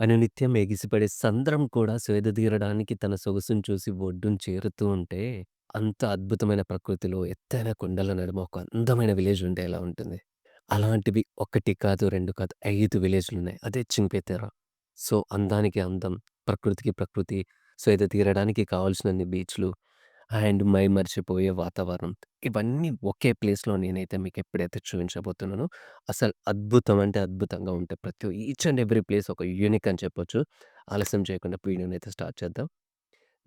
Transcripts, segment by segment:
అనునిత్యం ఎగిసిపడే సంద్రం కూడా సేదతీరడానికి తన సొగసును చూసి ఒడ్డున చేరుతూ ఉంటే, అంత అద్భుతమైన ప్రకృతిలో ఎత్తైన కొండల నడుమ ఒక అందమైన విలేజ్ ఉంటే ఎలా ఉంటుంది? అలాంటివి 1 కాదు, 2 కాదు 5 విలేజ్‌లున్నాయి. అదే చింపేతెర. సో, అందానికి అందం, ప్రకృతికి ప్రకృతి, స్వేద తీరడానికి కావాల్సినన్ని బీచ్‌లు అండ్ మై మర్చిపోయే వాతావరణం. ఇవన్నీ ఒకే ప్లేస్‌లో నేనైతే మీకు ఎప్పుడైతే చూపించబోతున్నానో, అసలు అద్భుతం అంటే అద్భుతంగా ఉంటాయి. ప్రతి ఈచ్ అండ్ ఎవ్రీ ప్లేస్ ఒక యూనిక్ అని చెప్పొచ్చు. ఆలస్యం చేయకుండా వీడియోనైతే స్టార్ట్ చేద్దాం.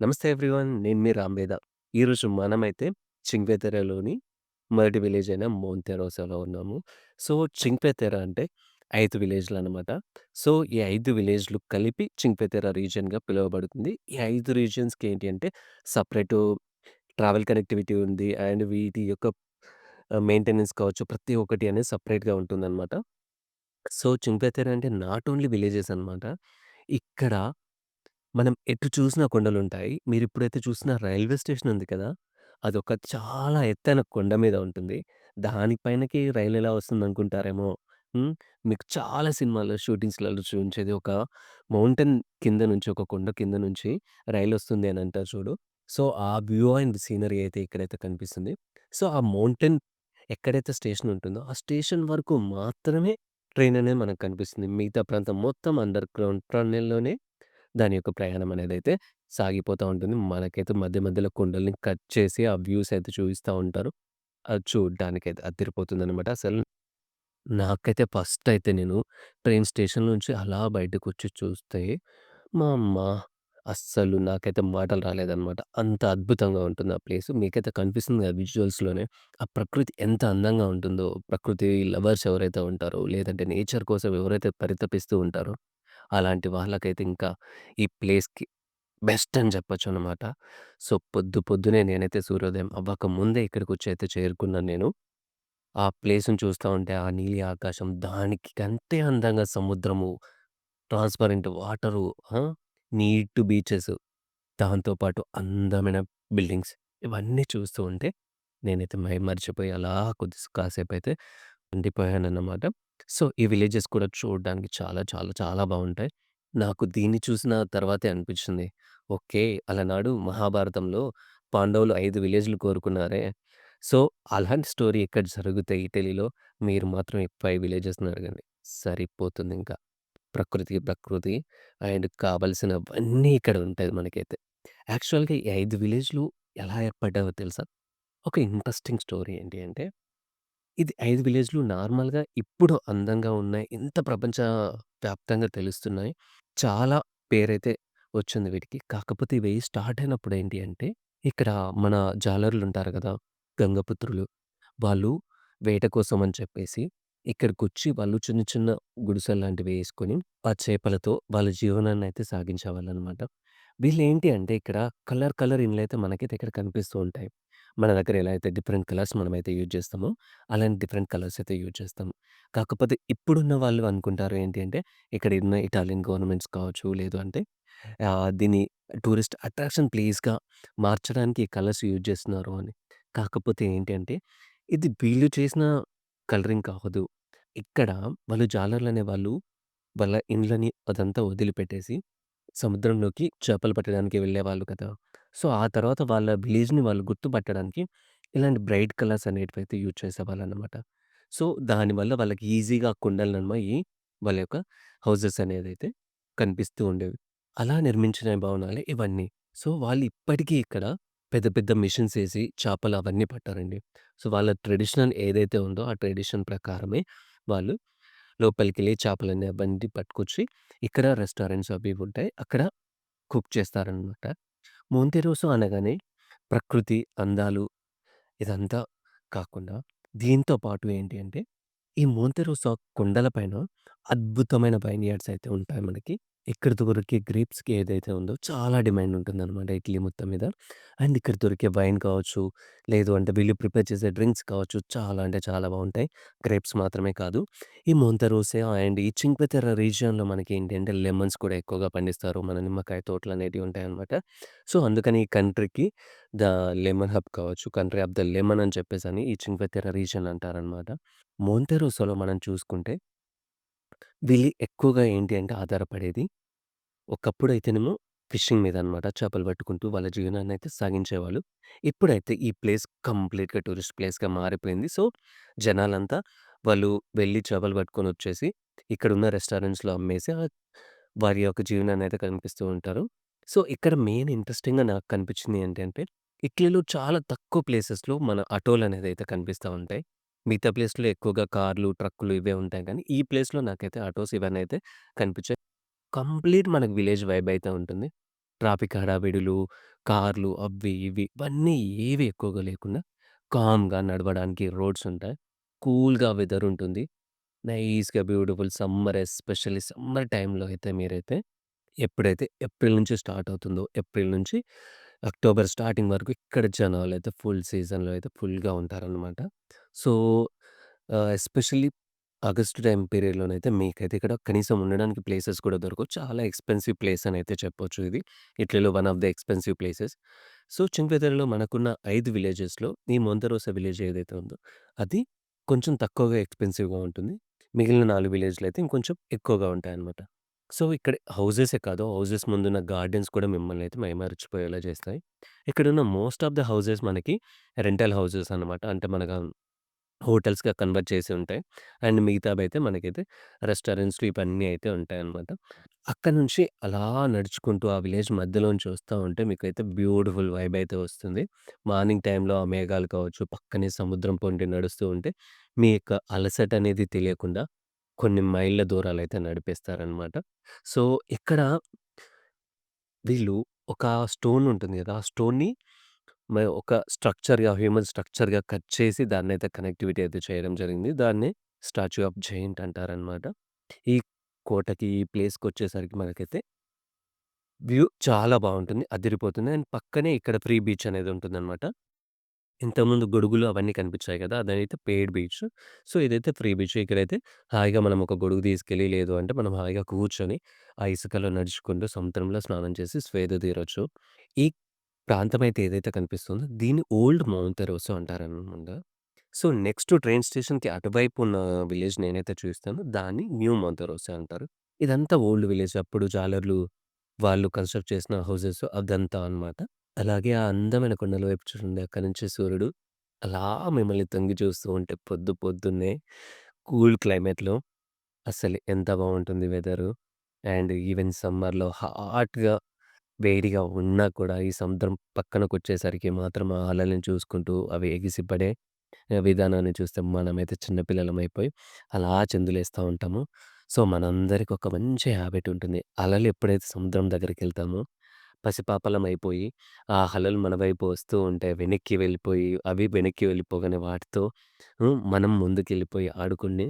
నమస్తే ఎవ్రీవన్. నేను మీ రాంబేద. ఈరోజు మనమైతే చింగ్పెతెరలోని మొదటి విలేజ్ అయిన మోంతెరోసోలో ఉన్నాము. సో, చింగ్పెతెర అంటే 5 విలేజ్‌లనమాట. సో, ఈ 5 విలేజ్‌లు కలిపి చింగ్పెతెర రీజియన్‌గా పిలువబడుతుంది. ఈ 5 రీజియన్స్‌కి ఏంటి అంటే సెపరేటు ట్రావెల్ కనెక్టివిటీ ఉంది. అండ్ వీటి యొక్క ఆహ్, మెయింటెనెన్స్ కావచ్చు, ప్రతి ఒక్కటి అనేది సెపరేట్‌గా ఉంటుందనమాట. సో, చింగ్పెతెర అంటే నాట్ ఓన్లీ విలేజెస్ అనమాట. ఇక్కడ మనం ఎటు చూసినా కొండలుంటాయి. మీరిప్పుడైతే చూసిన రైల్వే స్టేషన్ ఉంది కదా! అదొక చాలా ఎత్తైన కొండ మీద ఉంటుంది. దాని పైనకి రైలు ఎలా వస్తుందనుకుంటారేమో! హ్మ్. మీకు చాలా సినిమాల్లో షూటింగ్స్‌లలో చూయించేది ఒక మౌంటైన్ కింద నుంచి, ఒక కొండ కింద నుంచి రైలొస్తుంది అని అంటారు చూడు. సో, ఆ వ్యూ అండ్ సీనరీ అయితే ఇక్కడైతే కనిపిస్తుంది. సో, ఆ మౌంటైన్ ఎక్కడైతే స్టేషన్ ఉంటుందో, ఆ స్టేషన్ వరకు మాత్రమే ట్రైన్ అనేది మనకు కనిపిస్తుంది. మిగతా ప్రాంతం మొత్తం అండర్ గ్రౌండ్ టన్నెల్‌లోనే దాని యొక్క ప్రయాణం అనేది అయితే సాగిపోతూ ఉంటుంది. మనకైతే మధ్య మధ్యలో కొండల్ని కట్ చేసి ఆ వ్యూస్ అయితే చూపిస్తూ ఉంటారు. అది చూడ్డానికైతే అదిరిపోతుందనమాట. అసలు నాకైతే ఫస్ట్ అయితే నేను ట్రైన్ స్టేషన్ నుంచి అలా బయటకొచ్చి చూస్తే, మా అమ్మ! అస్సలు నాకైతే మాటలు రాలేదనమాట. అంత అద్భుతంగా ఉంటుంది ఆ ప్లేసు. మీకైతే కనిపిస్తుంది కదా విజువల్స్‌లోనే. ఆ ప్రకృతి ఎంత అందంగా ఉంటుందో, ప్రకృతి లవర్స్ ఎవరైతే ఉంటారో, లేదంటే నేచర్ కోసం ఎవరైతే పరితపిస్తూ ఉంటారో, అలాంటి వాళ్ళకైతే ఇంకా ఈ ప్లేస్‌కి బెస్ట్ అని చెప్పొచ్చనమాట. సో, పొద్దు పొద్దునే నేనైతే సూర్యోదయం అవ్వక ముందే ఇక్కడికొచ్చి అయితే చేరుకున్నాను నేను. ఆ ప్లేస్‌ని చూస్తా ఉంటే ఆ నీలి ఆకాశం, దానికి కంటే అందంగా సముద్రము, ట్రాన్స్‌పరెంట్ వాటరు, ఆ! నీట్ బీచెస్, దాంతో పాటు అందమైన బిల్డింగ్స్ ఇవన్నీ చూస్తూ ఉంటే నేనైతే మైమరిచిపోయి అలా కొద్ది కాసేపైతే ఉండిపోయానన్నమాట. సో, ఈ విలేజెస్ కూడా చూడడానికి చాలా చాలా చాలా బావుంటాయి. నాకు దీన్ని చూసిన తర్వాతే అనిపించింది. ఓకే. అలనాడు మహాభారతంలో పాండవులు 5 విలేజ్‌లు కోరుకున్నారే. సో, అలాంటి స్టోరీ ఇక్కడ జరుగుతాయి ఇటలీలో మీరు మాత్రం ఈ 5 విలేజెస్‌ని అడగండి. సరిపోతుందింక. ప్రకృతికి ప్రకృతి అండ్ కావాల్సినవన్నీ ఇక్కడ ఉంటాయి మనకైతే. యాక్చువల్‌గా ఈ 5 విలేజ్‌లు ఎలా ఏర్పడ్డాయో తెలుసా? ఒక ఇంట్రెస్టింగ్ స్టోరీ ఏంటి అంటే, ఇది 5 విలేజ్‌లు నార్మల్‌గా ఇప్పుడు అందంగా ఉన్నాయి. ఇంత ప్రపంచ వ్యాప్తంగా తెలుస్తున్నాయి. చాలా పేరైతే వచ్చింది వీటికి. కాకపోతే ఇవి స్టార్ట్ అయినప్పుడు ఏంటి అంటే, ఇక్కడ మన జాలర్లుంటారు కదా గంగపుత్రులు. వాళ్ళు వేట కోసం అని చెప్పేసి ఇక్కడికొచ్చి వాళ్ళు చిన్న చిన్న గుడిసెల్లాంటివి వేసుకొని ఆ చేపలతో వాళ్ళ జీవనాన్నయితే సాగించేవాళ్ళనమాట. వీళ్ళేంటి అంటే ఇక్కడ కలర్, కలర్ ఇండ్లయితే మనకైతే ఇక్కడ కనిపిస్తూ ఉంటాయి. మన దగ్గర ఎలా అయితే డిఫరెంట్ కలర్స్ మనమైతే యూజ్ చేస్తామో, అలాంటి డిఫరెంట్ కలర్స్ అయితే యూజ్ చేస్తాం కాకపోతే ఇప్పుడున్న వాళ్ళు అనుకుంటారు ఏంటి అంటే, ఇక్కడ ఉన్న ఇటాలియన్ గవర్నమెంట్స్ కావచ్చు, లేదు అంటే ఆహ్, దీన్ని టూరిస్ట్ అట్రాక్షన్ ప్లేస్‌గా మార్చడానికి ఈ కలర్స్ యూజ్ చేస్తున్నారు అని. కాకపోతే ఏంటి అంటే, ఇది వీళ్ళు చేసిన కలరింగ్ కాదు. ఇక్కడ వాళ్ళు జాలర్లనే వాళ్ళు వాళ్ళ ఇండ్లని అదంతా వదిలిపెట్టేసి, సముద్రంలోకి చేపలు పట్టడానికి వెళ్ళేవాళ్ళు కదా! సో, ఆ తర్వాత వాళ్ళ విలేజ్‌ని వాళ్ళు గుర్తుపట్టడానికి ఇలాంటి బ్రైట్ కలర్స్ అనేటివైతే యూజ్ చేసేవాళ్ళనమాట. సో, దానివల్ల వాళ్ళకి ఈజీగా కొండల నడుమ వాళ్ళ యొక్క హౌసెస్ అనేదైతే కనిపిస్తూ ఉండేవి. అలా నిర్మించిన భవనాలే ఇవన్నీ. సో, వాళ్ళు ఇప్పటికీ ఇక్కడ పెద్ద పెద్ద మిషన్స్ వేసి చేపలు అవన్నీ పట్టారండి. సో, వాళ్ళ ట్రెడిషనల్ ఏదైతే ఉందో ఆ ట్రెడిషన్ ప్రకారమే వాళ్ళు లోపలికి వెళ్ళి చేపలన్నీ అవన్నీ పట్టుకొచ్చి ఇక్కడ రెస్టారెంట్స్ అవి ఇవి ఉంటాయి. అక్కడ కుక్ చేస్తారనమాట. మోంతెరోసో అనగానే ప్రకృతి, అందాలు ఇదంతా కాకుండా దీంతో పాటు ఏంటి అంటే, ఈ మోంతెరోసా కొండలపైన అద్భుతమైన బైనియార్డ్స్ అయితే ఉంటాయి మనకి. ఇక్కడ దొరికే గ్రేప్స్‌కి ఏదైతే ఉందో చాలా డిమాండ్ ఉంటుందనమాట ఇటలీ మొత్తం మీద. అండ్ ఇక్కడ దొరికే వైన్ కావచ్చు, లేదు అంటే వీళ్ళు ప్రిపేర్ చేసే డ్రింక్స్ కావచ్చు, చాలా అంటే చాలా బావుంటాయి. గ్రేప్స్ మాత్రమే కాదు, ఈ మోంతెరోసో అండ్ ఈ చింక్వెటెరా రీజియన్‌లో మనకి ఏంటంటే లెమన్స్ కూడా ఎక్కువగా పండిస్తారు. మన నిమ్మకాయ తోటలనేటివి ఉంటాయనమాట. సో, అందుకని ఈ కంట్రీకి ద లెమన్ హబ్ కావచ్చు, కంట్రీ ఆఫ్ ద లెమన్ అని చెప్పేసని ఈ చింక్వెటెరా రీజియన్ అంటారనమాట. మోంతెరోసోలో మనం చూసుకుంటే వీళ్ళు ఎక్కువగా ఏంటి అంటే ఆధారపడేది ఒకప్పుడైతేనేమో ఫిషింగ్ మీద అనమాట. చేపలు పట్టుకుంటూ వాళ్ళ జీవనాన్నైతే సాగించేవాళ్ళు. ఇప్పుడైతే ఈ ప్లేస్ కంప్లీట్‌గా టూరిస్ట్ ప్లేస్‌గా మారిపోయింది. సో, జనాలంతా వాళ్ళు వెళ్ళి చేపలు పట్టుకొనొచ్చేసి ఇక్కడున్న రెస్టారెంట్స్‌లో అమ్మేసి ఆహ్, వారి యొక్క జీవనాన్నైతే కనిపిస్తూ ఉంటారు. సో, ఇక్కడ మెయిన్ ఇంట్రెస్టింగ్‌గా నాకు కనిపించింది ఏంటంటే, ఇట్లీలో చాలా తక్కువ ప్లేసెస్‌లో మన ఆటోలనేదైతే కనిపిస్తా ఉంటాయి. మిగతా ప్లేస్‌లో ఎక్కువగా కార్లు, ట్రక్కులు ఇవే ఉంటాయి కానీ ఈ ప్లేస్‌లో నాకైతే ఆటోస్ ఇవన్నీ అయితే కనిపించాయి. కంప్లీట్ మనకు విలేజ్ వైబ్ అయితే ఉంటుంది. ట్రాఫిక్ హడావిడులు, కార్లు అవి ఇవి ఇవన్నీ ఏవి ఎక్కువగా లేకుండా కామ్‌గా నడవడానికి రోడ్స్ ఉంటాయి. కూల్‌గా వెదర్ ఉంటుంది. నైస్‌గా బ్యూటిఫుల్ సమ్మర్ ఎస్పెషల్లీ సమ్మర్ టైమ్‌లో అయితే మీరైతే ఎప్పుడైతే ఏప్రిల్ నుంచి స్టార్ట్ అవుతుందో, ఏప్రిల్ నుంచి అక్టోబర్ స్టార్టింగ్ వరకు ఇక్కడ జనాలైతే ఫుల్ సీజన్‌లో అయితే ఫుల్‌గా ఉంటారనమాట. సో, ఆహ్, ఎస్పెషల్లీ ఆగస్టు టైమ్ పీరియడ్‌లోనైతే మీకైతే ఇక్కడ కనీసం ఉండడానికి ప్లేసెస్ కూడా దొరకవు. చాలా ఎక్స్‌పెన్సివ్ ప్లేస్ అనైతే చెప్పొచ్చు ఇది. ఇటలీలో one of the expensive places. So, చింక్వేదెరలో మనకున్న 5 విలేజెస్‌లో ఈ మొంతెరోసా విలేజ్ ఏదైతే ఉందో, అది కొంచెం తక్కువగా ఎక్స్‌పెన్సివ్‌గా ఉంటుంది. మిగిలిన 4 విలేజ్‌లయితే ఇంకొంచెం ఎక్కువగా ఉంటాయన్నమాట. సో, ఇక్కడ హౌసెసే కాదు, హౌసెస్ ముందున్న గార్డెన్స్ కూడా మిమ్మల్ని అయితే మైమరిచిపోయేలా చేస్తాయి. ఇక్కడున్న మోస్ట్ ఆఫ్ ద హౌసెస్ మనకి రెంటల్ హౌసెస్ అనమాట. అంటే మనకు హోటల్స్‌గా కన్వర్ట్ చేసి ఉంటాయి. అండ్ మిగతావైతే మనకైతే రెస్టారెంట్స్‌లు ఇవన్నీ అయితే ఉంటాయన్నమాట. అక్కడి నుంచి అలా నడుచుకుంటూ ఆ విలేజ్ మధ్యలోంచి వస్తా ఉంటే మీకైతే బ్యూటిఫుల్ వైబ్ అయితే వస్తుంది. మార్నింగ్ టైమ్‌లో ఆ మేఘాలు కావచ్చు, పక్కనే సముద్రం పొంటి నడుస్తూ ఉంటే మీ యొక్క అలసట అనేది తెలియకుండా కొన్ని మైళ్ళ దూరాలైతే నడిపేస్తారనమాట. సో, ఇక్కడ వీళ్ళు ఒక స్టోన్ ఉంటుంది గదా! ఆ స్టోన్‌ని మ ఒక స్ట్రక్చర్‌గా హ్యూమన్ స్ట్రక్చర్‌గా కట్ చేసి దాన్నైతే కనెక్టివిటీ అయితే చేయడం జరిగింది. దాన్నే స్టాచ్యూ ఆఫ్ జైంట్ అంటారనమాట. ఈ కోటకి, ఈ ప్లేస్‌కొచ్చేసరికి మనకైతే వ్యూ చాలా బావుంటుంది. అదిరిపోతుంది. అండ్ పక్కనే ఇక్కడ ఫ్రీ బీచ్ అనేది ఉంటుందనమాట. ఇంతకుముందు గొడుగులు అవన్నీ కనిపించాయి కదా అదైతే పెయిడ్ బీచ్. సో, ఇదైతే ఫ్రీ బీచ్. ఇక్కడైతే హాయిగా మనం ఒక గొడుగు తీసుకెళ్ళి, లేదు అంటే మనం హాయిగా కూర్చొని, ఆ ఇసుకలో నడుచుకుంటూ సముద్రంలో స్నానం చేసి స్వేద తీరొచ్చు. ఈ ప్రాంతం అయితే ఏదైతే కనిపిస్తుందో దీన్ని ఓల్డ్ మౌంటెరోసో అంటారనమాట. సో, నెక్స్ట్ ట్రైన్ స్టేషన్‌కి అటువైపు ఉన్న విలేజ్ నేనైతే చూస్తానో దాన్ని న్యూ మౌంటెరోసో అంటారు. ఇదంతా ఓల్డ్ విలేజ్. అప్పుడు జాలర్లు వాళ్ళు కన్‌స్ట్రక్ట్ చేసిన హౌసెస్ అదంతా అనమాట. అలాగే ఆ అందమైన కొండల వైపు చూడండి. అక్కడి నుంచి సూర్యుడు అలా మిమ్మల్ని తొంగి చూస్తూ ఉంటే పొద్దు పొద్దున్నే కూల్ క్లైమేట్‌లో అసలు ఎంత బావుంటుంది వెదరు. అండ్ ఈవెన్ సమ్మర్‌లో హాట్‌గా, వేడిగా ఉన్నా కూడా ఈ సముద్రం పక్కనకొచ్చేసరికి మాత్రం ఆ అలలను చూసుకుంటూ అవి ఎగిసిపడే విధానాన్ని చూస్తే మనమైతే చిన్న పిల్లలమైపోయి అలా చిందులేస్తా ఉంటాము. సో, మనందరికీ ఒక మంచి హాబిట్ ఉంటుంది. అలలు ఎప్పుడైతే సముద్రం దగ్గరికెళ్తామో పసిపాపలమైపోయి, ఆ అలలు మన వైపు వస్తూ ఉంటే వెనక్కి వెళ్ళిపోయి, అవి వెనక్కి వెళ్ళిపోగానే వాటితో హ్మ్, మనం ముందుకెళ్ళిపోయి ఆడుకుని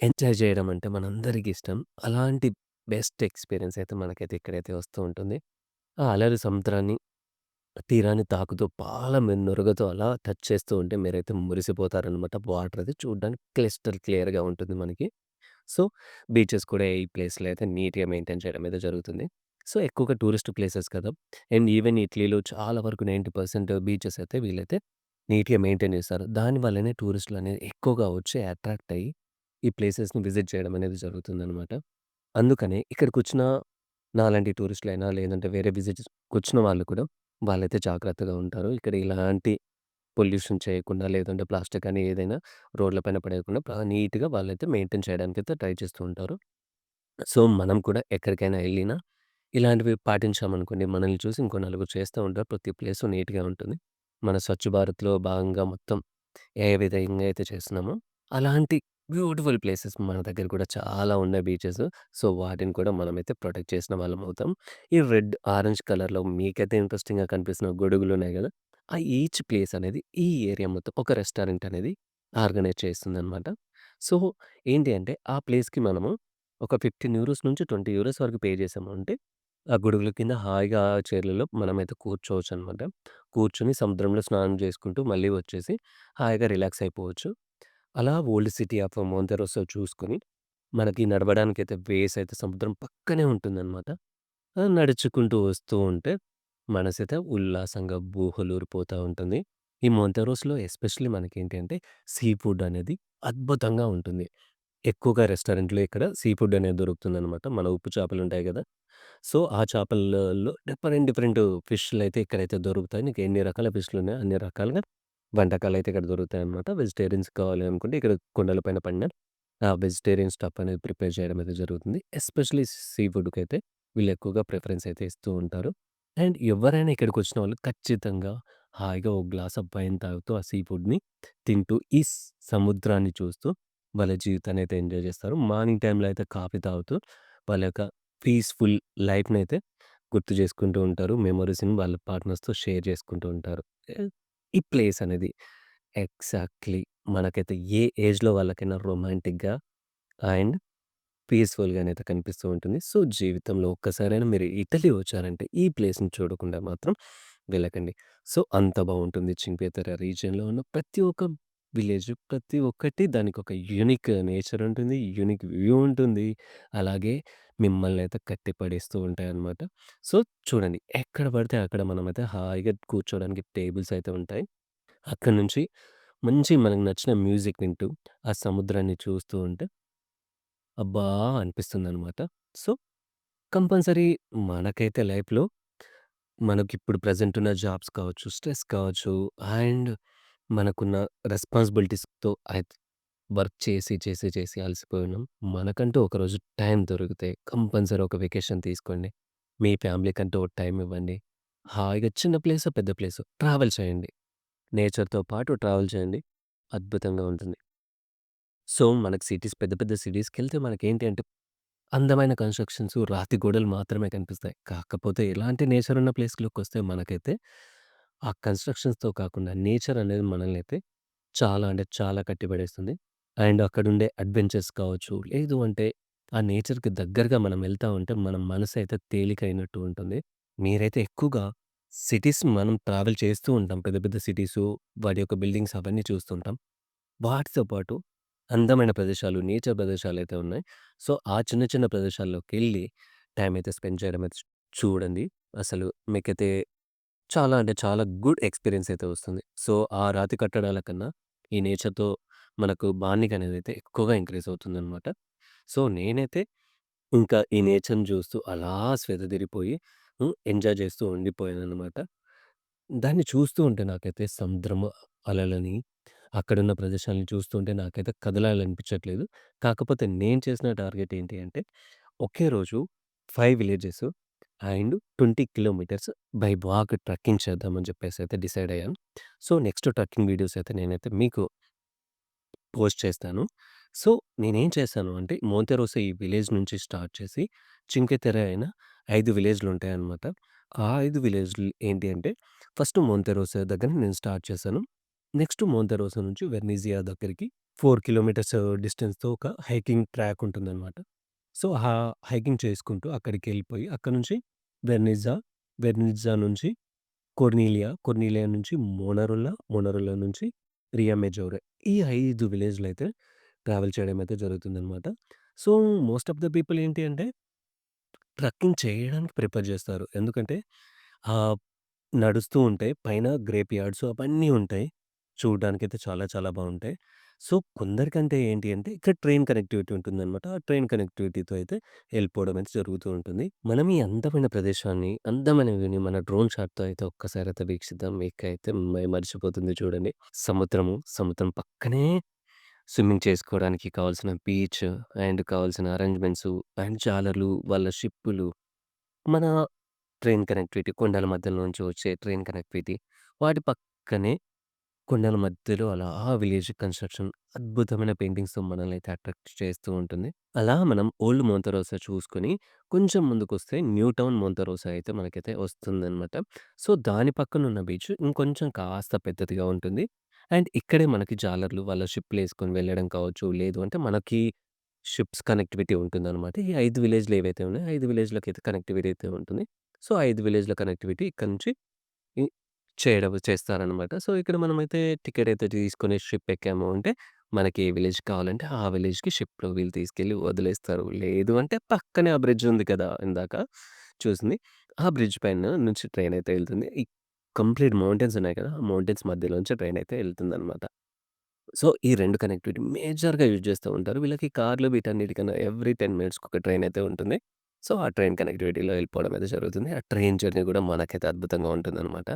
ఎంజాయ్ చేయడం అంటే మనందరికి ఇష్టం. అలాంటి బెస్ట్ ఎక్స్‌పీరియన్స్ అయితే మనకైతే ఇక్కడైతే వస్తూ ఉంటుంది. ఆ అలలు సముద్రాన్ని, తీరాన్ని తాకుతూ పాల మె నురగతో అలా టచ్ చేస్తూ ఉంటే మీరైతే మురిసిపోతారనమాట. వాటర్ అది చూడడానికి క్లిస్టల్ క్లియర్‌గా ఉంటుంది మనకి. సో, బీచెస్ కూడా ఈ ప్లేస్‌లో అయితే నీట్‌గా మెయింటైన్ చేయడం అయితే జరుగుతుంది. సో, ఎక్కువగా టూరిస్ట్ ప్లేసెస్ కదా! అండ్ ఈవెన్ ఇటలీలో చాలా వరకు 90% బీచెస్ అయితే వీళ్ళైతే నీట్‌గా మెయింటైన్ చేస్తారు. దాని వల్లనే టూరిస్టులనేది ఎక్కువగా వచ్చి అట్రాక్ట్ అయ్యి, ఈ ప్లేసెస్‌ని విజిట్ చేయడం అనేది జరుగుతుందనమాట. అందుకనే ఇక్కడికొచ్చిన నాలాంటి టూరిస్టులైనా, లేదంటే వేరే విజిట్స్‌కొచ్చిన వాళ్ళు కూడా వాళ్ళైతే జాగ్రత్తగా ఉంటారు. ఇక్కడ ఇలాంటి పొల్యూషన్ చేయకుండా, లేదంటే ప్లాస్టిక్ అని ఏదైనా రోడ్ల పైన పడేయకుండా బా నీట్‌గా వాళ్ళైతే మెయింటైన్ చేయడానికైతే ట్రై చేస్తూ ఉంటారు. సో, మనం కూడా ఎక్కడికైనా ఎళ్ళినా ఇలాంటివి పాటించామనుకోండి, మనల్ని చూసి ఇంకో నలుగురు చేస్తూ ఉంటారు. ప్రతి ప్లేసు నీట్‌గా ఉంటుంది. మన స్వచ్ఛ భారత్‌లో భాగంగా మొత్తం ఏ విధంగా అయితే చేస్తున్నామో, అలాంటి బ్యూటిఫుల్ ప్లేసెస్ మన దగ్గర కూడా చాలా ఉన్నాయి బీచెస్. సో, వాటిని కూడా మనమైతే ప్రొటెక్ట్ చేసిన వాళ్ళం అవుతాం ఈ రెడ్, ఆరెంజ్ కలర్‌లో మీకైతే ఇంట్రెస్టింగ్‌గా కనిపిస్తున్న గొడుగులున్నాయి గదా! ఆ ఈచ్ ప్లేస్ అనేది ఈ ఏరియా మొత్తం ఒక రెస్టారెంట్ అనేది ఆర్గనైజ్ చేస్తుందనమాట. సో, ఏంటి అంటే ఆ ప్లేస్‌కి మనము ఒక 15 యూరోస్ నుంచి 20 యూరోస్ వరకు పే చేసామంటే, ఆ గొడుగుల కింద హాయిగా ఆ చైర్లలో మనమైతే కూర్చోవచ్చనమాట. కూర్చొని సముద్రంలో స్నానం చేసుకుంటూ మళ్ళీ వచ్చేసి హాయిగా రిలాక్స్ అయిపోవచ్చు. అలా ఓల్డ్ సిటీ ఆఫ్ మోంతెరోసో చూసుకొని, మనకి నడవడానికైతే వేస్ అయితే సముద్రం పక్కనే ఉంటుందనమాట. ఆ! నడుచుకుంటూ వస్తూ ఉంటే మనసైతే ఉల్లాసంగా బూహలూరిపోతూ ఉంటుంది. ఈ మోంతెరోస్‌లో ఎస్పెషల్లీ మనకేంటి అంటే సీ ఫుడ్ అనేది అద్భుతంగా ఉంటుంది. ఎక్కువగా రెస్టారెంట్‌లో ఇక్కడ సీ ఫుడ్ అనేది దొరుకుతుందనమాట. మన ఉప్పు చేపలు ఉంటాయి కదా సో, ఆ చేపలలో డిఫరెంట్ డిఫరెంట్ ఫిష్లైతే ఇక్కడైతే దొరుకుతాయి. నీకు ఎన్ని రకాల ఫిష్‌లున్నాయో అన్ని రకాలుగా వంటకాలైతే ఇక్కడ దొరుకుతాయనమాట. వెజిటేరియన్స్ కావాలి అనుకుంటే ఇక్కడ కొండలపైన పండిన ఆ వెజిటేరియన్ స్టఫ్ అనేది ప్రిపేర్ చేయడం అయితే జరుగుతుంది. ఎస్పెషల్లీ సీ ఫుడ్‌కైతే వీళ్ళు ఎక్కువగా ప్రిఫరెన్స్ అయితే ఇస్తూ ఉంటారు. అండ్ ఎవ్వరైనా ఇక్కడికొచ్చిన వాళ్ళు ఖచ్చితంగా హాయిగా ఒక గ్లాస్ ఆఫ్ వైన్ తాగుతూ ఆ సీ ఫుడ్‌ని తింటూ ఈ సముద్రాన్ని చూస్తూ వాళ్ళ జీవితాన్ని అయితే ఎంజాయ్ చేస్తారు. మార్నింగ్ టైమ్‌లో అయితే కాఫీ తాగుతూ వాళ్ళ యొక్క పీస్‌ఫుల్ లైఫ్‌నైతే గుర్తు చేసుకుంటూ ఉంటారు. మెమోరీస్‌ని వాళ్ళ పార్ట్నర్స్‌తో షేర్ చేసుకుంటూ ఉంటారు. ఆహ్, ఈ ప్లేస్ అనేది ఎగ్జాక్ట్‌లీ మనకైతే ఏ ఏజ్‌లో వాళ్ళకైనా రొమాంటిక్‌గా అండ్ పీస్‌ఫుల్‌గానైతే కనిపిస్తూ ఉంటుంది. సో, జీవితంలో ఒక్కసారైనా మీరు ఇటలీ వచ్చారంటే ఈ ప్లేస్‌ని చూడకుండా మాత్రం వెళ్ళకండి. సో, అంత బావుంటుంది. చింక్వేతెర రీజియన్‌లో ఉన్న ప్రతి ఒక్క విలేజ్, ప్రతి ఒక్కటి దానికొక యూనిక్ నేచర్ ఉంటుంది. యూనిక్ వ్యూ ఉంటుంది. అలాగే మిమ్మల్నయితే కట్టి పడేస్తూ ఉంటాయన్నమాట. సో, చూడండి ఎక్కడ పడితే అక్కడ మనమైతే హాయిగా కూర్చోవడానికి టేబుల్స్ అయితే ఉంటాయి. అక్కడి నుంచి మంచి మనకు నచ్చిన మ్యూజిక్ వింటూ, ఆ సముద్రాన్ని చూస్తూ ఉంటే అబ్బా! అనిపిస్తుందనమాట. సో, కంపల్సరీ మనకైతే లైఫ్‌లో మనకిప్పుడు ప్రెజెంట్ ఉన్న జాబ్స్ కావచ్చు, స్ట్రెస్ కావచ్చు అండ్ మనకున్న రెస్పాన్సిబిలిటీస్‌తో వర్క్ చేసి, చేసి, చేసి అలసిపోయినాం మనకంటూ ఒకరోజు టైం దొరికితే కంపల్సరీ ఒక వెకేషన్ తీసుకోండి. మీ ఫ్యామిలీకంటూ ఒక టైం ఇవ్వండి. హాయిగా చిన్న ప్లేసో, పెద్ద ప్లేసో ట్రావెల్ చేయండి. నేచర్‌తో పాటు ట్రావెల్ చేయండి. అద్భుతంగా ఉంటుంది. సో, మనకి సిటీస్ పెద్ద పెద్ద సిటీస్‌కెళ్తే మనకేంటి అంటే అందమైన కన్‌స్ట్రక్షన్స్, రాతి గోడలు మాత్రమే కనిపిస్తాయి. కాకపోతే ఎలాంటి నేచర్ ఉన్న ప్లేస్‌లోకొస్తే మనకైతే ఆ కన్‌స్ట్రక్షన్స్‌తో కాకుండా నేచర్ అనేది మనల్నయితే చాలా అంటే చాలా కట్టిపడేస్తుంది. అండ్ అక్కడుండే అడ్వెంచర్స్ కావచ్చు, లేదు అంటే ఆ నేచర్‌కి దగ్గరగా మనం వెళ్తా ఉంటే మన మనసైతే తేలికైనట్టు ఉంటుంది. మీరైతే ఎక్కువగా సిటీస్ మనం ట్రావెల్ చేస్తూ ఉంటాం. పెద్ద పెద్ద సిటీసు, వాటి యొక్క బిల్డింగ్స్ అవన్నీ చూస్తుంటాం. వాటితో పాటు అందమైన ప్రదేశాలు, నేచర్ ప్రదేశాలైతే ఉన్నాయి. సో, ఆ చిన్న చిన్న ప్రదేశాల్లోకెళ్ళి టైం అయితే స్పెండ్ చేయడం అయితే చూడండి. అసలు మీకైతే చాలా అంటే చాలా గుడ్ ఎక్స్‌పీరియన్స్ అయితే వస్తుంది. సో, ఆ రాతి కట్టడాల కన్నా ఈ నేచర్‌తో మనకు బాండింగ్ అనేదైతే ఎక్కువగా ఇంక్రీజ్ అవుతుందనమాట. సో, నేనైతే ఇంకా ఈ నేచర్‌ని చూస్తూ అలా స్వేదతిరిపోయి హ్మ్, ఎంజాయ్ చేస్తూ ఉండిపోయాననమాట. దాన్ని చూస్తూ ఉంటే నాకైతే సముద్రం అలలని, అక్కడున్న ప్రదేశాలను చూస్తూ ఉంటే నాకైతే కదలాలనిపించట్లేదు. కాకపోతే నేను చేసిన టార్గెట్ ఏంటి అంటే, ఒకే రోజు 5 villages and 20 kilometres by walk trekking చేద్దామని చెప్పేసి అయితే డిసైడ్ అయ్యాను. సో, నెక్స్ట్ ట్రెక్కింగ్ వీడియోస్ అయితే నేనైతే మీకు పోస్ట్ చేస్తాను. సో, నేనేం చేశాను అంటే మోంతెరోసో ఈ విలేజ్ నుంచి స్టార్ట్ చేసి చింకెతెర అయిన అయిన 5 విలేజ్‌లుంటాయన్నమాట. ఆ 5 విలేజ్‌లు ఏంటి అంటే ఫస్ట్ మోంతెరోసో దగ్గర నేను స్టార్ట్ చేశాను. నెక్స్ట్ మోంతెరోసో నుంచి వెర్నీజియా దగ్గరికి 4 కిలోమీటర్స్ డిస్టెన్స్‌తో ఒక హైకింగ్ ట్రాక్ ఉంటుందన్నమాట. సో, ఆ హైకింగ్ చేసుకుంటూ అక్కడికెళ్ళిపోయి అక్కడి నుంచి వెర్నిజ్జా, వెర్నిజ్జా నుంచి కొర్నీలియా, కొర్నీలియా నుంచి మోనరోలా, మోనరోలా నుంచి రియమెజోరే. ఈ 5 విలేజ్‌లయితే ట్రావెల్ చేయడం అయితే జరుగుతుందనమాట. So, most of the people ఏంటి అంటే ట్రెక్కింగ్ చేయడానికి ప్రిఫర్ చేస్తారు. ఎందుకంటే ఆహ్, నడుస్తూ ఉంటే పైన గ్రేప్ యార్డ్స్ అవన్నీ ఉంటాయి. చూడడానికైతే చాలా చాలా బావుంటాయి. సో, కొందరికంటే ఏంటి అంటే ఇక్కడ ట్రైన్ కనెక్టివిటీ ఉంటుందన్నమాట. ఆ ట్రైన్ కనెక్టివిటీతో అయితే వెళ్ళిపోవడం అయితే జరుగుతూ ఉంటుంది. మనం ఈ అందమైన ప్రదేశాన్ని, అందమైన వ్యూని మన డ్రోన్ షాట్‌తో అయితే ఒక్కసారైతే వీక్షిద్దాం. మీకైతే మైమరిచిపోతుంది చూడండి. సముద్రము, సముద్రం పక్కనే స్విమ్మింగ్ చేసుకోవడానికి కావాల్సిన బీచ్ అండ్ కావాల్సిన అరేంజ్మెంట్స్ అండ్ జాలర్లు, వాళ్ళ షిప్పులు, మన ట్రైన్ కనెక్టివిటీ కొండల మధ్యలో నుంచి వచ్చే ట్రైన్ కనెక్టివిటీ. వాటి పక్కనే కొండల మధ్యలో అలా విలేజ్ కన్‌స్ట్రక్షన్ అద్భుతమైన పెయింటింగ్స్‌తో మనల్ని అయితే అట్రాక్ట్ చేస్తూ ఉంటుంది. అలా మనం ఓల్డ్ మోంతరోసా చూసుకొని కొంచెం ముందుకొస్తే న్యూ టౌన్ మోంతరోసా అయితే మనకైతే వస్తుందనమాట. సో, దాని పక్కనున్న బీచ్ ఇంకొంచెం కాస్త పెద్దదిగా ఉంటుంది. అండ్ ఇక్కడే మనకి జాలర్లు వాళ్ళ షిప్‌లేసుకొని వెళ్ళడం కావచ్చు, లేదు అంటే మనకి షిప్స్ కనెక్టివిటీ ఉంటుందనమాట. ఈ 5 విలేజ్‌లు ఏవైతే ఉన్నాయో 5 విలేజ్‌లకైతే కనెక్టివిటీ అయితే ఉంటుంది. సో, 5 విలేజ్‌ల కనెక్టివిటీ ఇక్కడి నుంచి ఇ చేయడం చేస్తారనమాట. సో, ఇక్కడ మనమైతే టికెట్ అయితే తీసుకొని షిప్ ఎక్కాము అంటే మనకి ఏ విలేజ్ కావాలంటే ఆ విలేజ్‌కి షిప్‌లో వీళ్ళు తీసుకెళ్ళి వదిలేస్తారు. లేదు అంటే పక్కనే ఆ బ్రిడ్జ్ ఉంది కదా! ఇందాక చూసింది. ఆ బ్రిడ్జ్ పైన నుంచి ట్రైన్ అయితే ఎళ్తుంది. ఈ కంప్లీట్ మౌంటైన్స్ ఉన్నాయి కదా! ఆ మౌంటైన్స్ మధ్యలోంచి ట్రైన్ అయితే ఎళ్తుందనమాట. సో, ఈ 2 కనెక్టివిటీ మేజర్‌గా యూజ్ చేస్తూ ఉంటారు. వీళ్ళకి కార్లు వీటన్నిటికన్నా ఎవ్రీ 10 మినిట్స్‌కి ఒక ట్రైన్ అయితే ఉంటుంది. సో, ఆ ట్రైన్ కనెక్టివిటీలో వెళ్ళిపోవడం అయితే జరుగుతుంది. ఆ ట్రైన్ జర్నీ కూడా మనకైతే అద్భుతంగా ఉంటుందనమాట.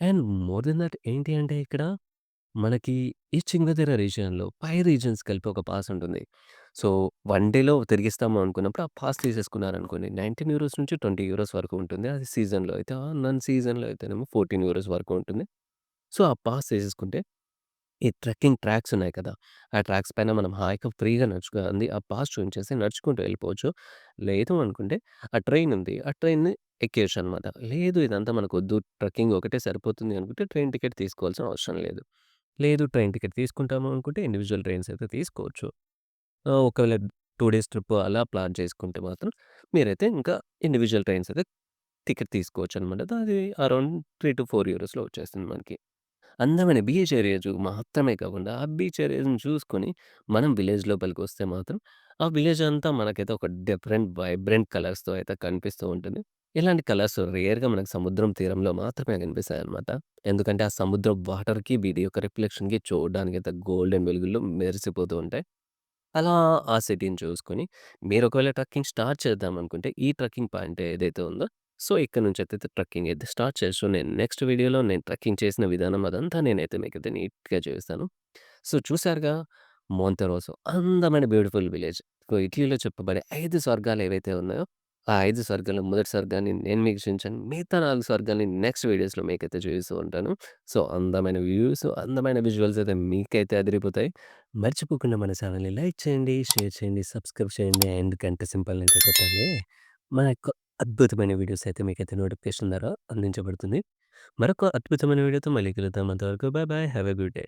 అండ్ మోర్ దెన్ థట్ ఏంటి అంటే ఇక్కడ మనకి ఈ చింగదెర రీజియన్‌లో పై రీజియన్స్ కలిపి ఒక పాస్ ఉంటుంది. సో, వన్ డేలో తిరిగిస్తాము అనుకున్నప్పుడు ఆ పాస్ తీసేసుకున్నారనుకోండి 19 యూరోస్ నుంచి 20 యూరోస్ వరకు ఉంటుంది. అది సీజన్‌లో అయితే నన్ సీజన్‌లో అయితేనేమో 14 యూరోస్ వరకు ఉంటుంది. సో, ఆ పాస్ తీసేసుకుంటే ఈ ట్రెక్కింగ్ ట్రాక్స్ ఉన్నాయి కదా! ఆ ట్రాక్స్ పైన మనం హాయిగా ఫ్రీగా నడుచుకొని ఆ పాస్ చూయించేసి నడుచుకుంటూ వెళ్ళిపోవచ్చు. లేదు అనుకుంటే ఆ ట్రైన్ ఉంది. ఆ ట్రైన్‌ని ఎక్కేయొచ్చనమాట. లేదు ఇదంతా మనకొద్దు ట్రెక్కింగ్ ఒకటే సరిపోతుంది అనుకుంటే ట్రైన్ టికెట్ తీసుకోవాల్సిన అవసరం లేదు. లేదు ట్రైన్ టికెట్ తీసుకుంటాము అనుకుంటే ఇండివిడ్యువల్ ట్రైన్స్ అయితే తీసుకోవచ్చు. ఆహ్, ఒకవేళ 2 డేస్ ట్రిప్ అలా ప్లాన్ చేసుకుంటే మాత్రం మీరైతే ఇంకా ఇండివిడ్యువల్ ట్రైన్స్ అయితే టికెట్ తీసుకోవచ్చనమాట. అది అరౌండ్ 3-4 యూరోస్‌లో వచ్చేస్తుంది మనకి. అందమైన బీచ్ ఏరియాస్ మాత్రమే కాకుండా ఆ బీచ్ ఏరియాస్‌ని చూసుకొని మనం విలేజ్ లోపలికి వస్తే మాత్రం ఆ విలేజ్ అంతా మనకైతే ఒక డిఫరెంట్ వైబ్రెంట్ కలర్స్‌తో అయితే కనిపిస్తూ ఉంటుంది. ఇలాంటి కలర్స్ రేర్‌గా మనకు సముద్రం తీరంలో మాత్రమే కనిపిస్తాయన్నమాట. ఎందుకంటే ఆ సముద్రం వాటర్‌కి వీటి యొక్క రిఫ్లెక్షన్‌కి చూడడానికైతే గోల్డెన్ వెలుగుల్లో మెరిసిపోతూ ఉంటాయి. అలా ఆ సిటీని చూసుకొని మీరు ఒకవేళ ట్రెక్కింగ్ స్టార్ట్ చేద్దామనుకుంటే ఈ ట్రెక్కింగ్ పాయింట్ ఏదైతే ఉందో సో, ఇక్కడ నుంచి అయితే ట్రెక్కింగ్ అయితే స్టార్ట్ చేయొచ్చు. నేను నెక్స్ట్ వీడియోలో నేను ట్రెక్కింగ్ చేసిన విధానం అదంతా నేనైతే అయితే నీట్‌గా చూపిస్తాను. సో, చూసారుగా మోంతరోసో అందమైన బ్యూటిఫుల్ విలేజ్. సో, ఇటలీలో చెప్పబడే ఐదు స్వర్గాలు ఏవైతే ఉన్నాయో, ఆ ఐదు స్వర్గాలు మొదటి స్వర్గాన్ని నేను మీకు చూపించాను మిగతా నాలుగు స్వర్గాన్ని నెక్స్ట్ వీడియోస్‌లో మీకైతే చూపిస్తూ ఉంటాను. సో, అందమైన వ్యూస్, అందమైన విజువల్స్ అయితే మీకైతే అదిరిపోతాయి. మర్చిపోకుండా మన ఛానల్ని లైక్ చేయండి, షేర్ చేయండి, సబ్స్క్రైబ్ చేయండి అండ్ గంట సింపుల్ అయితే కొట్టండి. మన యొక్క అద్భుతమైన వీడియోస్ అయితే మీకైతే నోటిఫికేషన్ ద్వారా అందించబడుతుంది. మరొక అద్భుతమైన వీడియోతో మళ్ళీ కలుద్దాం. అంతవరకు bye bye have a good day.